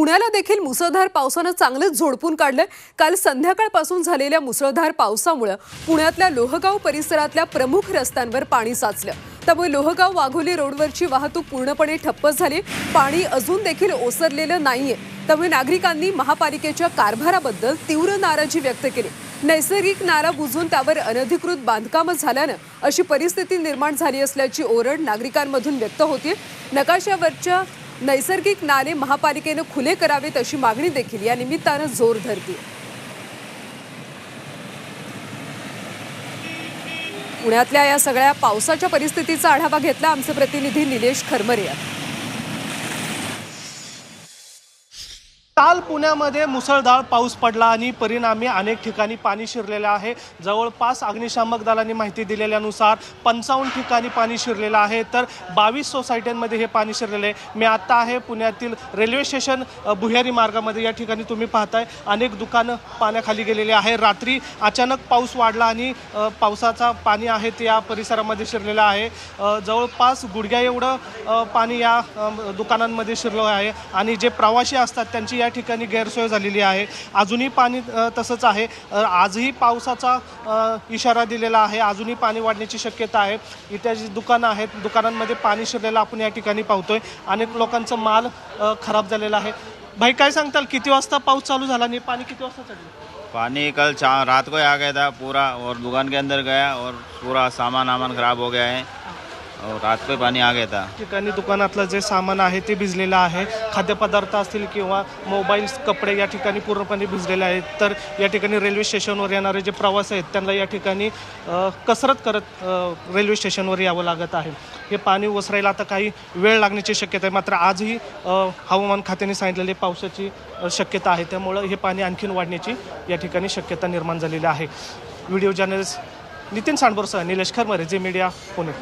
पुण्याला देखील मुसळधार पावसानं चांगलंच झोडपून काढलं काल संध्याकाळपासून झालेल्या मुसळधार पावसामुळे पुण्यातल्या लोहगाव परिसरातल्या प्रमुख रस्त्यांवर पाणी साचलं. त्यामुळे लोहगाव वाघोली रोडवरची वाहतूक पूर्णपणे ठप्प झाली. पाणी अजून देखील ओसरलेलं नाहीये. त्यामुळे नागरिकांनी महापालिकेच्या कारभाराबद्दल तीव्र नाराजी व्यक्त केली. नैसर्गिक नारा बुजून त्यावर अनधिकृत बांधकामं झाल्यानं अशी परिस्थिती निर्माण झाली असल्याची ओरड नागरिकांमधून व्यक्त होती नकाशावरच्या नैसर्गिक नाले महापालिकेनं खुले करावेत अशी मागणी देखील या निमित्तानं जोर धरते पुण्यातल्या या सगळ्या पावसाच्या परिस्थितीचा आढावा घेतला आमचे प्रतिनिधी निलेश खरमरे यांनी. काल पुण्यामध्ये मुसळधार पाऊस पडला आणि परिणामी अनेक ठिकाणी पाणी शिरलेलं आहे. जवळपास अग्निशामक दलाने माहिती दिलेल्यानुसार पंचावन्न ठिकाणी पाणी शिरलेलं आहे. तर बावीस सोसायट्यांमध्ये हे पाणी शिरलेलं आहे. मी आत्ता आहे पुण्यातील रेल्वे स्टेशन भुयारी मार्गामध्ये. या ठिकाणी तुम्ही पाहताय अनेक दुकानं पाण्याखाली गेलेली आहे रात्री अचानक पाऊस वाढला आणि पावसाचा पाणी आहे ते या परिसरामध्ये शिरलेलं आहे. जवळपास गुडघ्या एवढं पाणी या दुकानांमध्ये शिरलं आहे. आणि जे प्रवासी असतात त्यांची या ठिकाणी गैरसोय झालेली आहे. अजूनही पाणी तसंच आहे. आजही पावसाचा इशारा दिलेला आहे. अजूनही पाणी वाढण्याची शक्यता आहे. इथे जी दुकानं आहेत दुकानांमध्ये पाणी शिरलेलं आपण या ठिकाणी पाहतोय. अनेक लोकांचं माल खराब झालेला आहे. भाई काय सांगताल? किती वाजता पाऊस चालू झाला आणि पाणी किती वाजता चढलं? पानी कल चा रात को आ गया था पूरा और दुकान के अंदर गया और पूरा सामान वामान खराब हो गया है। हो, और रात पे ही पानी आ गया था ठिकाणी दुकानातलं जे सामान आहे ते भिजलेलं आहे. खाद्यपदार्थ असतील किंवा मोबाईल्स कपडे या ठिकाणी पूर्णपणे भिजलेले आहेत. तर या ठिकाणी रेल्वे स्टेशनवर येणारे जे प्रवास आहेत त्यांना या ठिकाणी कसरत करत रेल्वे स्टेशनवर यावं लागत आहे. हे पाणी ओसरायला आता काही वेळ लागण्याची शक्यता आहे. मात्र आजही हवामान खात्याने सांगितलेली पावसाची शक्यता आहे. त्यामुळं हे पाणी आणखीन वाढण्याची या ठिकाणी शक्यता निर्माण झालेली आहे. व्हिडिओ जर्नलिस्ट नितीन सांडबोरसह निलेश खरमरे जे मीडिया पुणे.